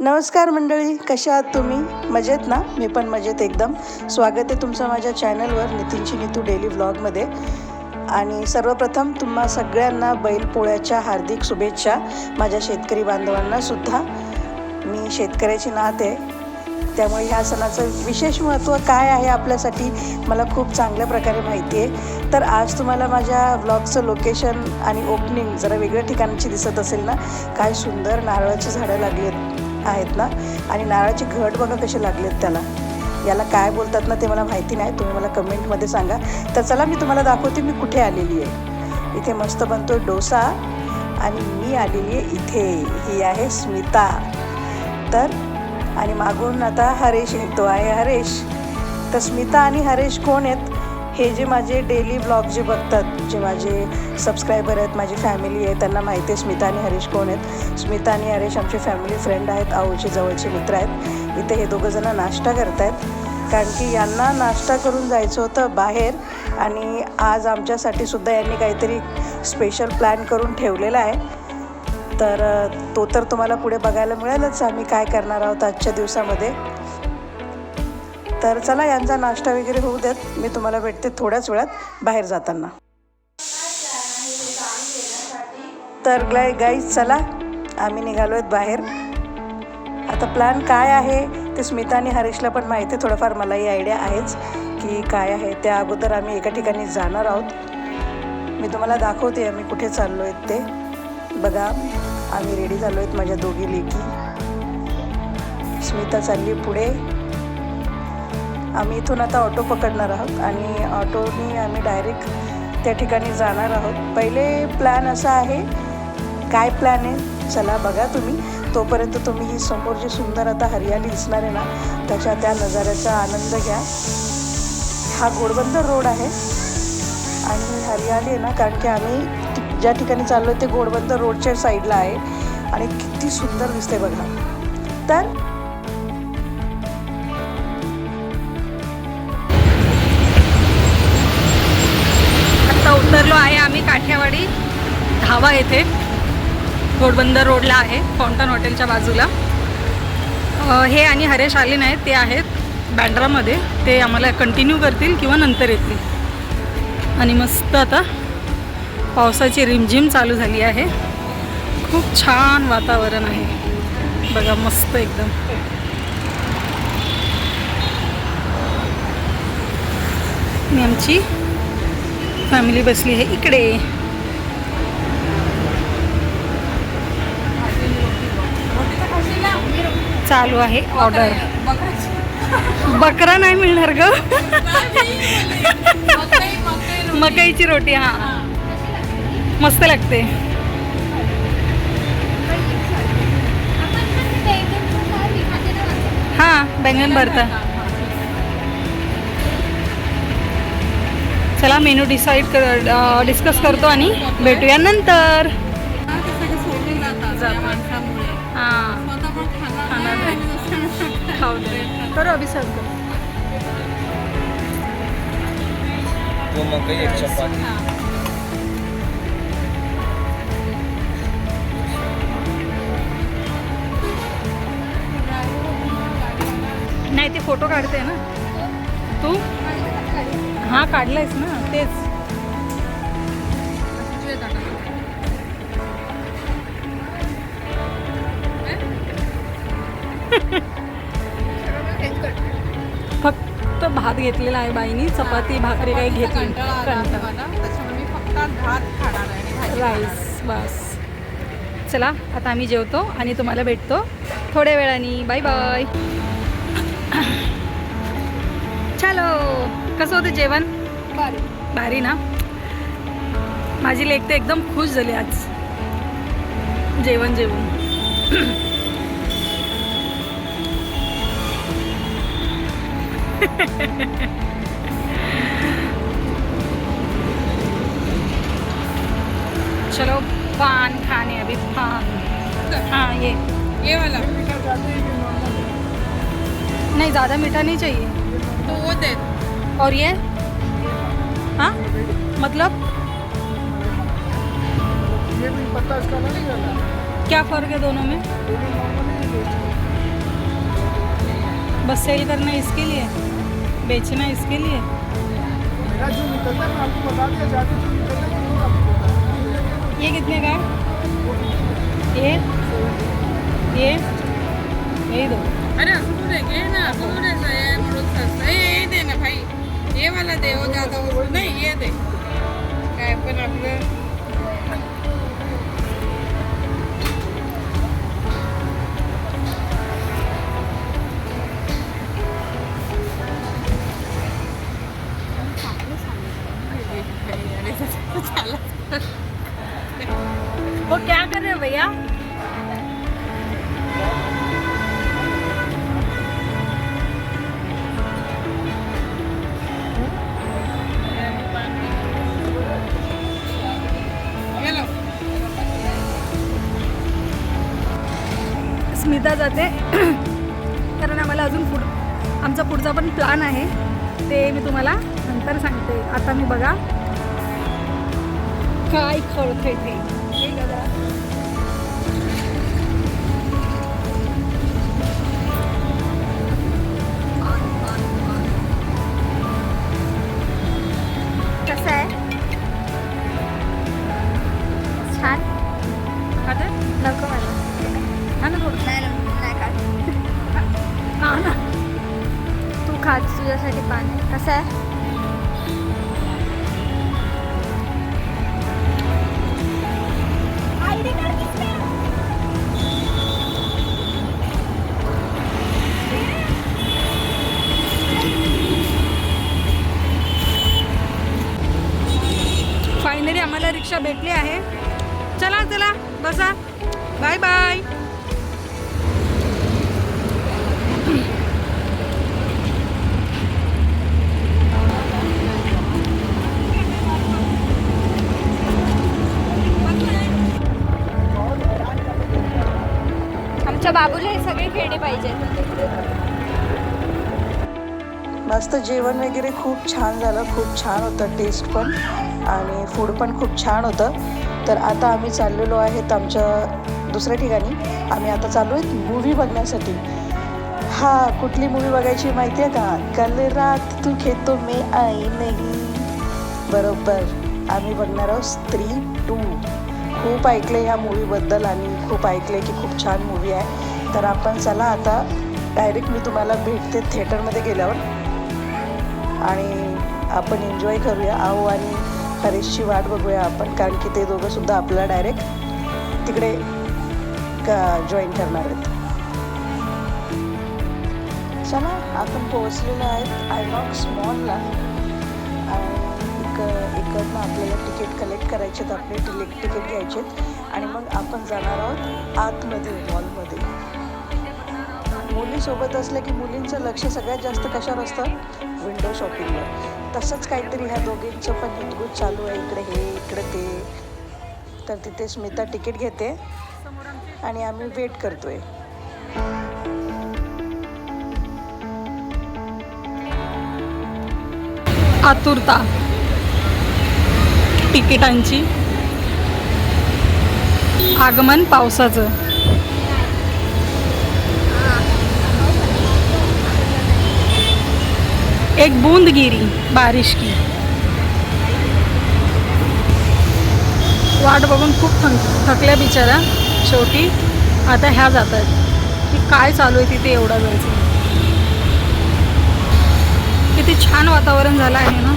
नमस्कार मंडळी कशा आहात तुम्ही? मजेत ना? मी पण मजेत एकदम. स्वागत आहे तुमचं माझ्या चॅनलवर नितीनची नितू डेली व्लॉगमध्ये. आणि सर्वप्रथम तुम्हा सगळ्यांना बैलपोळ्याच्या हार्दिक शुभेच्छा. माझ्या शेतकरी बांधवांनासुद्धा मी शेतकऱ्याची नात आहे. त्यामुळे ह्या सणाचं विशेष महत्त्व काय आहे आपल्यासाठी मला खूप चांगल्या प्रकारे माहिती आहे. तर आज तुम्हाला माझ्या व्लॉगचं लोकेशन आणि ओपनिंग जरा वेगळ्या ठिकाणची दिसत असेल ना? काय सुंदर नारळाची झाडं लागली आहेत. आहेत ना? आणि नारळाची घट बघा कशी लागलेत त्याला. याला काय बोलतात ना ते मला माहिती नाही. तुम्ही मला कमेंटमध्ये सांगा. तर चला मी तुम्हाला दाखवते मी कुठे आलेली आहे. इथे मस्त बनतो डोसा आणि मी आलेली आहे इथे. ही आहे स्मिता. तर आणि मागून आता हरेश येतो आहे. हरेश तर स्मिता आणि हरेश कोण आहेत? हे जे माझे डेली ब्लॉग जे बघतात जे माझे सबस्क्रायबर आहेत माझी फॅमिली आहे त्यांना माहिती आहे स्मिता आणि हरीश कोण आहेत? स्मिता आणि हरीश आमचे फॅमिली फ्रेंड आहेत आऊचे जवळचे मित्र आहेत. इथे हे दोघंजणं नाश्ता करत आहेत कारण की यांना नाश्ता करून जायचं होतं बाहेर आणि आज आमच्यासाठी सुद्धा यांनी काहीतरी स्पेशल प्लॅन करून ठेवलेला आहे. तर तो तर तुम्हाला पुढे बघायला मिळेलच आम्ही काय करणार आहोत आजच्या दिवसामध्ये. तर चला यांचा नाश्ता वगैरे होऊ देत. मी तुम्हाला भेटते थोड्याच वेळात बाहेर जाताना. तर ग्लाय गाईज चला. आम्ही निघालो आहेत बाहेर. आता प्लॅन काय आहे ते स्मिता आणि हरीशला पण माहिती आहे. थोडंफार मलाही आयडिया आहेच की काय आहे. त्या अगोदर आम्ही एका ठिकाणी जाणार आहोत. मी तुम्हाला दाखवते आम्ही कुठे चाललो आहेत ते. बघा आम्ही रेडी झालो आहेत माझ्या दोघी लेकी. स्मिता चालली पुढे. आम्ही इथून आता ऑटो पकडणार आहोत आणि ऑटोनी आम्ही डायरेक्ट त्या ठिकाणी जाणार आहोत. पहिले प्लॅन असा आहे काय प्लॅन आहे चला बघा तुम्ही. तोपर्यंत तुम्ही ही समोर जी सुंदर आता हरियाली दिसणार आहे ना त्याच्या त्या नजाऱ्याचा आनंद घ्या. हा घोडबंदर रोड आहे आणि हरियाली आहे ना कारण की आम्ही ज्या ठिकाणी चाललो ते घोडबंदर रोडच्या साईडला आहे आणि किती सुंदर दिसते बघा. तर काठेवाडी धावा येथे. घोडबंदर रोडला आहे फाउंटन हॉटेलच्या बाजूला. हे आणि हरेश आले नाहीत ते आहेत बँड्रामध्ये ते आम्हाला कंटिन्यू करतील किंवा नंतर येतील. आणि मस्त आता पावसाची रिमझिम चालू झाली आहे. खूप छान वातावरण आहे. बघा मस्त एकदम. आमची फॅमिली बसली आहे इकडे. चालू आहे ऑर्डर बकरा नाही मिळणार ग. मकईची रोटी हा. मस्त लागते. हा बैंगन भरता. चला मेनू डिसाईड कर डिस्कस करतो आणि भेटूया नंतर. हां. अभि नाही ते फोटो काढते ना. तू? हां काढलायस ना तेच. फक्त भात घेतलेला आहे बाईनी चपाती भाकरी काही घेतली राईस बस. चला आता आम्ही जेवतो आणि तुम्हाला भेटतो थोड्या वेळाने. बाय बाय चलो कसं होतं जेवण? भारी. ना? माझी लेक तर एकदम खुश झाली आज. जेवण जेवण. चलो पान खाने अभी पान. हाँ ये. ये वाला. नहीं ज़्यादा मीठा नहीं चाहिए. तो वो दे. और ये? हाँ? मतलब? ये भी पत्ता इसका नहीं क्या फ़र्क है दोनों में? दोनों बस सेल करना इसके लिए? बेचना इसके लिए? मेरा जो निकलता है आपको बता दिया जाके जो निकलता है वो आपको बता दिया। ये कितने का है? ये? ये? यही दो। अरे तू ना आहे सस्ता हे हे दे भाई। हे मला दे हो जाता हो नाही हे दे. काय पण आपलं स्मिता जाते. कारण आम्हाला अजून पुढ आमचा पुढचा पण प्लॅन आहे. ते मी तुम्हाला नंतर सांगते. आता मी बघा. काय खळतंय भेटली आहे. चला चला बसा. Bye bye. आमच्या बाबूला हे सगळे खेळणे पाहिजे मस्त जेवण वगैरे खूप छान झालं खूप छान होतं टेस्ट पण. आणि फूड पण खूप छान होतं. तर आता आम्ही चाललेलो आहेत आमच्या दुसऱ्या ठिकाणी. आम्ही आता चाललो आहेत मूव्ही बघण्यासाठी. हा कुठली मूवी बघायची माहिती आहे का? कल रात तू खेतो मे आई नाही. बरोबर. आम्ही बघणार आहोत स्त्री टू खूप ऐकले ह्या मूवीबद्दल आणि खूप ऐकले की खूप छान मूवी आहे. तर आपण चला आता डायरेक्ट मी तुम्हाला भेटते थिएटरमध्ये गेल्यावर. आणि आपण एन्जॉय करूया. आहो आणि हरेशची वाट बघूया आपण कारण की ते दोघंसुद्धा आपल्याला डायरेक्ट तिकडे का जॉईन करणार आहेत. चला आपण पोहोचलेलो आहेत आयनॉक्स मॉलला आणि इक इकडनं आपल्याला तिकीट कलेक्ट करायचे आहेत आपले टिलेक तिकीट घ्यायचे आहेत. आणि मग आपण जाणार आहोत आतमध्ये मॉलमध्ये मुलीसोबत असलं की मुलींचं लक्ष सगळ्यात जास्त कशावर असतं? विंडो शॉपिंगवर तसंच काहीतरी ह्या दोघींचं पण हितगुज चालू आहे. इकडे हे इकडे ते. तर तिथे स्मिता तिकीट घेते आणि आम्ही वेट करतोय. आतुरता. तिकिटांची. आगमन पावसाचं. एक बूंद गिरी बारिश की. वाट बघून खूप थक थकल्या बिचारा शेवटी आता ह्या जात आहेत की काय चालू आहे तिथे एवढा जायचं? किती छान वातावरण झालं आहे ना.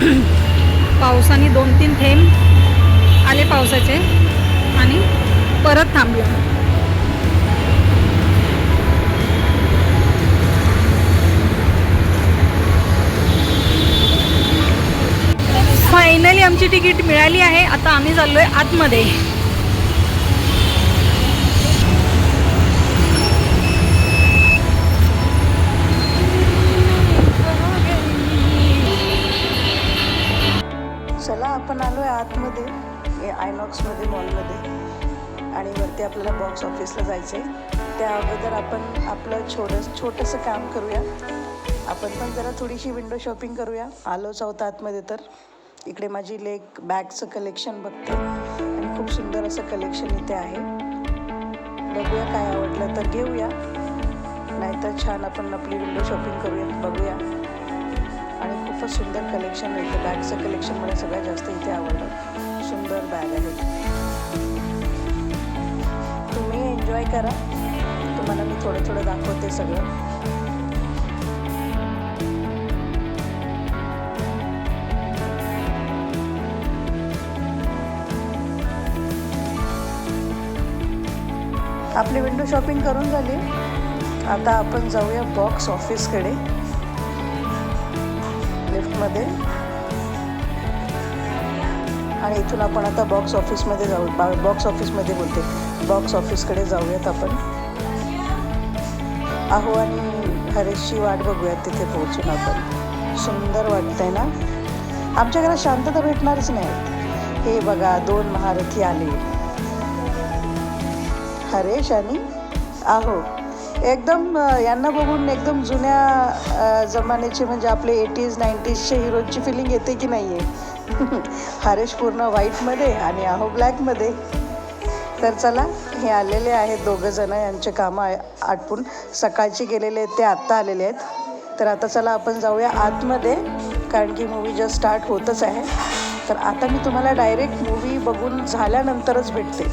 पावसाने दोन तीन थेंब आले पावसाचे आणि परत थांबलं. ट्रेनची तिकीट मिळाली आहे. आता आम्ही चाललोय आतमध्ये. चला आपण आलो आहे आतमध्ये आयनॉक्समध्ये मॉलमध्ये. आणि वरती आपल्याला बॉक्स ऑफिसला जायचं आहे त्या अगोदर आपण आपलं छोटं छोटंसं काम करूया. आपण पण जरा थोडीशी विंडो शॉपिंग करूया. आलोच आहोत आतमध्ये तर. इकडे माझी लेक बॅगचं कलेक्शन बघते. आणि खूप सुंदर असं कलेक्शन इथे आहे. बघूया काय आवडलं तर घेऊया. नाहीतर छान आपण आपली विंडो शॉपिंग करूया बघूया. आणि खूपच सुंदर कलेक्शन आहे इथे. बॅगचं कलेक्शन मला सगळ्यात जास्त इथे आवडलं. सुंदर बॅग आहेत तुम्ही एन्जॉय करा. तुम्हाला मी थोडं थोडं दाखवते सगळं. आपली विंडो शॉपिंग करून झाली. आता आपण जाऊया बॉक्स ऑफिसकडे लिफ्टमध्ये आणि इथून आपण आता बॉक्स ऑफिसमध्ये जाऊ. बा बॉक्स ऑफिसमध्ये बोलते. बॉक्स ऑफिसकडे जाऊयात आपण. अहो आणि हरेशची वाट बघूयात तिथे पोहोचून आपण. सुंदर वाटतंय ना? आमच्या घरात शांतता भेटणारच नाही. हे बघा दोन महारथी आले. हरेश आणि आहो. एकदम यांना बघून एकदम जुन्या जमान्याचे म्हणजे आपले एटीज नाईन्टीजचे हिरोजची फिलिंग येते की नाही आहे हरेश पूर्ण व्हाईटमध्ये आणि आहो ब्लॅकमध्ये तर चला हे आलेले आहेत दोघं जण यांचे कामं आटपून. सकाळचे गेलेले आहेत ते आत्ता आलेले आहेत. तर आता चला आपण जाऊया आतमध्ये कारण की मूवी जस्ट स्टार्ट होतच आहे. तर आता मी तुम्हाला डायरेक्ट मूवी बघून झाल्यानंतरच भेटते.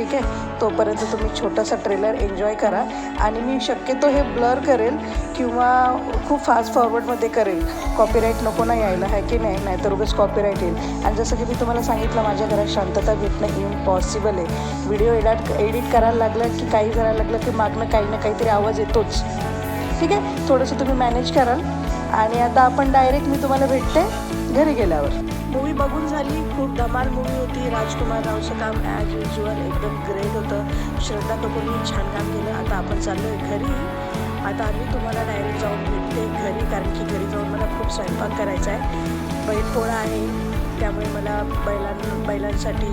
ठीक आहे? तोपर्यंत तुम्ही छोटासा ट्रेलर एन्जॉय करा. आणि मी शक्यतो हे ब्लर करेल किंवा खूप फास्ट फॉरवर्डमध्ये करेल. कॉपीराईट नको ना यायला आहे की नाही? नाहीतर उगाच कॉपीराईट येईल. आणि जसं की मी तुम्हाला सांगितलं माझ्या घरात शांतता भेटणं इम्पॉसिबल आहे. व्हिडिओ एडिट एडिट करायला लागलं की काही करायला लागलं की मागणं काही ना काहीतरी आवाज येतोच. ठीक आहे? थोडंसं तुम्ही मॅनेज कराल. आणि आता आपण डायरेक्ट मी तुम्हाला भेटते घरी गेल्यावर. मूवी बघून झाली. खूप धमाल मूवी होती. राजकुमार रावचं काम ॲज युजुअल एकदम ग्रेट होतं. श्रद्धा कपूरनी छान काम केलं. आता आपण चाललो आहे घरी. आता आम्ही तुम्हाला डायरेक्ट जाऊन भेटते घरी कारण की घरी जाऊन मला खूप स्वयंपाक करायचा आहे. बैलपोळा आहे. त्यामुळे मला बैलां बैलांसाठी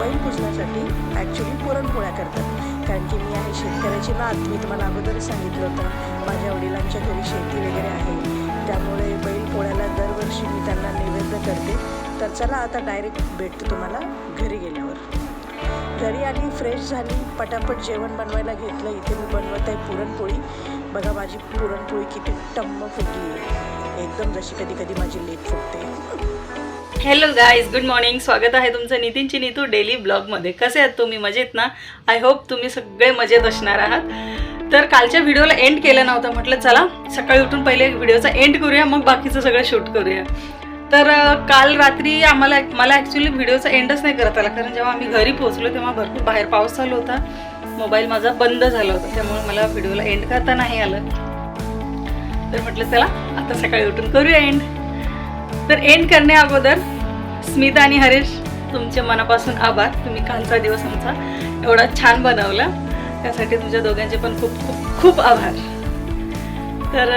बैल पुजण्यासाठी ॲक्च्युली पुरणपोळ्या करतात. कारण की मी आहे शेतकऱ्याची नात मी तुम्हाला अगोदरच सांगितलं होतं. माझ्या वडिलांच्या घरी शेती वगैरे आहे. त्यामुळे बैल पोळ्याला दरवर्षी मी त्यांना नैवेद्य करते. तर चला आता डायरेक्ट भेटते तुम्हाला घरी गेल्यावर. घरी आली फ्रेश झाली पटापट जेवण बनवायला घेतलं. इथे मी बनवत आहे पुरणपोळी. बघा माझी पुरणपोळी किती टम्म फुगली आहे. एकदम जशी कधी कधी माझी लेट फुगते. हॅलो गाईज गुड मॉर्निंग स्वागत आहे तुमचं नितीनची नीतू डेली ब्लॉगमध्ये कसे आहात तुम्ही? मजेत ना? आय होप तुम्ही सगळे मजेत असणार आहात. तर कालच्या व्हिडिओला एंड केलं नव्हतं. म्हटलं चला सकाळी उठून पहिले व्हिडिओचा एंड करूया मग बाकीचं सगळं शूट करूया. तर काल रात्री आम्हाला मला ॲक्च्युली व्हिडिओचा एंडच नाही करत आला कारण जेव्हा आम्ही घरी पोहोचलो तेव्हा भरपूर बाहेर पाऊस चालू होता. मोबाईल माझा बंद झाला होता त्यामुळे मला व्हिडिओला एंड करता नाही आलं. तर म्हटलं चला आता सकाळी उठून करूया एंड तर एंड करण्या अगोदर स्मिता आणि हरीश तुमच्या मनापासून आभार. तुम्ही कालचा दिवस आमचा एवढा छान बनवला. त्यासाठी तुझ्या दोघांचे पण खूप खूप खूप आभार. तर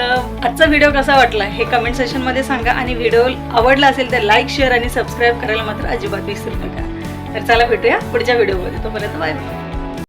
आजचा व्हिडिओ कसा वाटला हे कमेंट सेशनमध्ये सांगा आणि व्हिडिओ आवडला असेल तर लाईक शेअर आणि सबस्क्राईब करायला मात्र अजिबात विसरू नका. तर चला भेटूया पुढच्या व्हिडिओमध्ये. तोपर्यंत बाय बाय